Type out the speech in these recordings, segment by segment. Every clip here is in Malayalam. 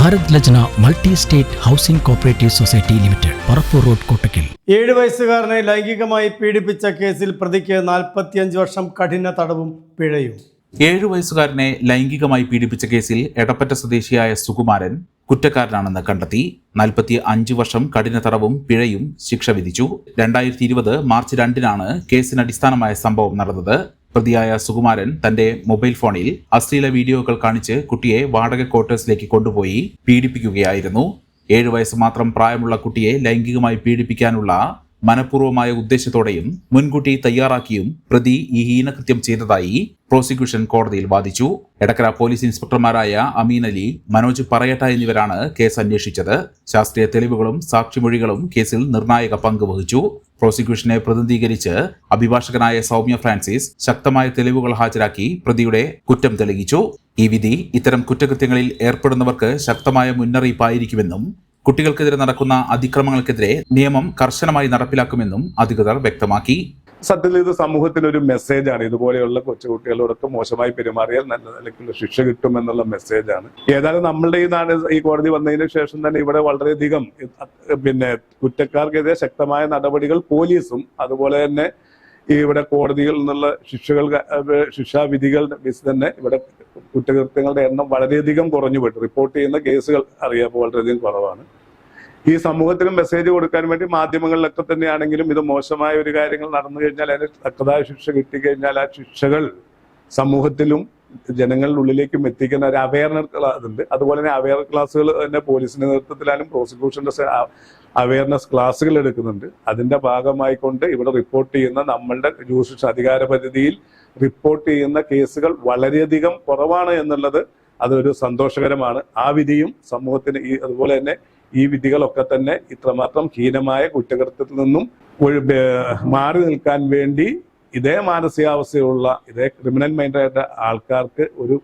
Bharat Lajna multi state housing cooperative society limited Parappur road Kottakkal. ഏഴ് വയസ്സുകാരനെ ലൈംഗികമായി പീഡിപ്പിച്ച കേസിൽ പ്രതിക്ക് നാൽപ്പത്തിയഞ്ച് വർഷം കഠിന തടവും പിഴയും. ഏഴു വയസ്സുകാരനെ ലൈംഗികമായി പീഡിപ്പിച്ച കേസിൽ എടപ്പറ്റ സ്വദേശിയായ സുകുമാരൻ കുറ്റക്കാരനാണെന്ന് കണ്ടെത്തി നാൽപ്പത്തി അഞ്ച് വർഷം കഠിന തടവും പിഴയും ശിക്ഷ വിധിച്ചു. രണ്ടായിരത്തി ഇരുപത് മാർച്ച് രണ്ടിനാണ് കേസിന് അടിസ്ഥാനമായ സംഭവം നടന്നത്. പ്രതിയായ സുകുമാരൻ തന്റെ മൊബൈൽ ഫോണിൽ അശ്ലീല വീഡിയോകൾ കാണിച്ച് കുട്ടിയെ വാടക ക്വാർട്ടേഴ്സിലേക്ക് കൊണ്ടുപോയി പീഡിപ്പിക്കുകയായിരുന്നു. ഏഴു വയസ്സ് മാത്രം പ്രായമുള്ള കുട്ടിയെ ലൈംഗികമായി പീഡിപ്പിക്കാനുള്ള മനഃപൂർവമായ ഉദ്ദേശത്തോടെയും മുൻകൂട്ടി തയ്യാറാക്കിയും പ്രതി ഈ ഹീനകൃത്യം ചെയ്തതായി പ്രോസിക്യൂഷൻ കോടതിയിൽ വാദിച്ചു. എടക്കര പോലീസ് ഇൻസ്പെക്ടർമാരായ അമീൻ അലി മനോജ് പറയട്ട എന്നിവരാണ് കേസ് അന്വേഷിച്ചത്. ശാസ്ത്രീയ തെളിവുകളും സാക്ഷിമൊഴികളും കേസിൽ നിർണായക പങ്ക് വഹിച്ചു. പ്രോസിക്യൂഷനെ പ്രതിനിധീകരിച്ച് അഭിഭാഷകനായ സൗമ്യ ഫ്രാൻസിസ് ശക്തമായ തെളിവുകൾ ഹാജരാക്കി പ്രതിയുടെ കുറ്റം തെളിയിച്ചു. ഈ വിധി ഇത്തരം കുറ്റകൃത്യങ്ങളിൽ ഏർപ്പെടുന്നവർക്ക് ശക്തമായ മുന്നറിയിപ്പായിരിക്കുമെന്നും കുട്ടികൾക്കെതിരെ നടക്കുന്ന അതിക്രമങ്ങൾക്കെതിരെ നിയമം കർശനമായി നടപ്പിലാക്കുമെന്നും അധികൃതർ വ്യക്തമാക്കി. സത്യത്തിൽ ഇത് സമൂഹത്തിന് ഒരു മെസ്സേജാണ്. ഇതുപോലെയുള്ള കൊച്ചുകുട്ടികളോടൊക്കെ മോശമായി പെരുമാറിയാൽ നല്ല നിലയ്ക്കുള്ള ശിക്ഷ കിട്ടും എന്നുള്ള മെസ്സേജാണ്. ഏതായാലും നമ്മളുടെ ഈ നാട് ഈ കോടതി വന്നതിന് ശേഷം തന്നെ ഇവിടെ വളരെയധികം പിന്നെ കുറ്റക്കാർക്കെതിരെ ശക്തമായ നടപടികൾ പോലീസും അതുപോലെ തന്നെ ഇവിടെ കോടതികളിൽ നിന്നുള്ള ശിക്ഷകൾ ശിക്ഷാവിധികൾ ബേസ് തന്നെ ഇവിടെ കുറ്റകൃത്യങ്ങളുടെ എണ്ണം വളരെയധികം കുറഞ്ഞു പോയിട്ട് റിപ്പോർട്ട് ചെയ്യുന്ന കേസുകൾ അറിയാപ്പോൾ വളരെയധികം കുറവാണ്. ഈ സമൂഹത്തിന് മെസ്സേജ് കൊടുക്കാൻ വേണ്ടി മാധ്യമങ്ങളിലൊക്കെ തന്നെയാണെങ്കിലും ഇത് മോശമായ ഒരു കാര്യങ്ങൾ നടന്നു കഴിഞ്ഞാൽ അതിന് തക്കതായ ശിക്ഷ കിട്ടിക്കഴിഞ്ഞാൽ ആ ശിക്ഷകൾ സമൂഹത്തിലും ജനങ്ങളുടെ ഉള്ളിലേക്കും എത്തിക്കുന്ന ഒരു അവയർനെസ് ഉണ്ട് അതുപോലെ തന്നെ അവയർ ക്ലാസ്സുകൾ തന്നെ പോലീസിന്റെ നേതൃത്വത്തിലായാലും പ്രോസിക്യൂഷന്റെ അവയർനെസ് ക്ലാസ്സുകൾ എടുക്കുന്നുണ്ട്. അതിന്റെ ഭാഗമായിക്കൊണ്ട് ഇവിടെ റിപ്പോർട്ട് ചെയ്യുന്ന നമ്മളുടെ ജൂറിസ്റ്റ് അധികാര പരിധിയിൽ റിപ്പോർട്ട് ചെയ്യുന്ന കേസുകൾ വളരെയധികം കുറവാണ് എന്നുള്ളത് അതൊരു സന്തോഷകരമാണ്. ആ വിധിയും സമൂഹത്തിന് ഈ അതുപോലെ തന്നെ ഈ വിധികളൊക്കെ തന്നെ ഇത്രമാത്രം ഹീനമായ കുറ്റകൃത്യത്തിൽ നിന്നും മാറി നിൽക്കാൻ വേണ്ടി ഇതേ മാനസികാവസ്ഥയുള്ള ഇതേ ക്രിമിനൽ മൈൻഡായിട്ട് ആൾക്കാർക്ക് ഒരു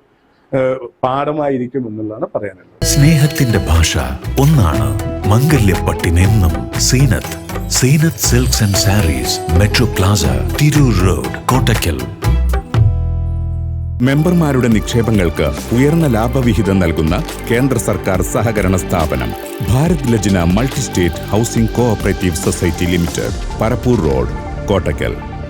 പാഠമായിരിക്കും എന്നുള്ളതാണ് പറയാനുള്ളത്. സ്നേഹത്തിന്റെ ഭാഷ ഒന്നാണ് മംഗല്യപ്പട്ടിനെന്നും Zeenath Zeenath silks and sarees metro plaza Tirur road Kottakkal മെമ്പർമാരുടെ നിക്ഷേപങ്ങൾക്ക് ഉയർന്ന ലാഭവിഹിതം നൽകുന്ന കേന്ദ്ര സർക്കാർ സഹകരണ സ്ഥാപനം Bharat Lajna multi state housing cooperative society limited Parappur road Kottakkal